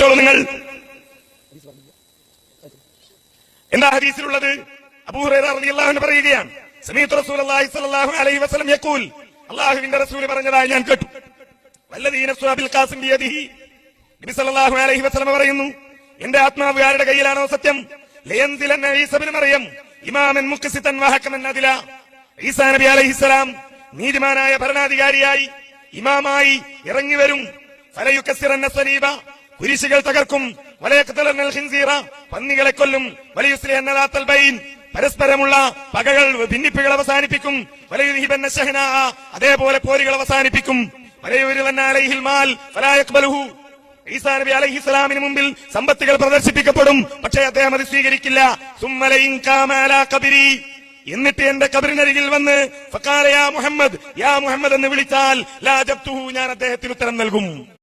കേട്ടോളൂ നിങ്ങൾ. എന്താ അബൂഹുറൈറിയാഹുവിന് പറയുകയാണ്. അലൈഹി വസല്ലം യഖൂൽ അല്ലാഹുവിന്റെ റസൂൽ പറഞ്ഞതായി ഞാൻ കേട്ടു. വല്ലദീന നബി സല്ലല്ലാഹു അലൈഹി വസല്ലം പറയുന്നു എന്റെ ആത്മാവ് ആരുടെ കയ്യിലാണോ സത്യം? ലയൻസിലൻ ഈസ ബിൻ മറിയം ഇമാമൻ മുഖ്സിതൻ അദില ഈസാ നബി നീതിമാനായ ഭരണാധികാരിയായി ഇമാമായി ഇറങ്ങി വരും. സലീബ കുരിശുകൾ തകർക്കും. പന്നികളെ കൊല്ലും. പരസ്പരമുള്ള പകകൾ ഭിന്നിപ്പുകൾ അവസാനിപ്പിക്കും. അതേപോലെ പോരുകൾ അവസാനിപ്പിക്കും. ഈസാ നബി അലൈഹിസ്സലാമിന് മുമ്പിൽ സമ്പത്തുകൾ പ്രദർശിപ്പിക്കപ്പെടും. പക്ഷേ അദ്ദേഹം അത് സ്വീകരിക്കില്ല. എന്നിട്ട് എന്റെ കബറിനരികിൽ വന്ന് ഫക്കാലയാ മുഹമ്മദ് യാ മുഹമ്മദ് എന്ന് വിളിച്ചാൽ ലാ ജബ്തുഹു ഞാൻ അദ്ദേഹത്തിന് ഉത്തരം നൽകും.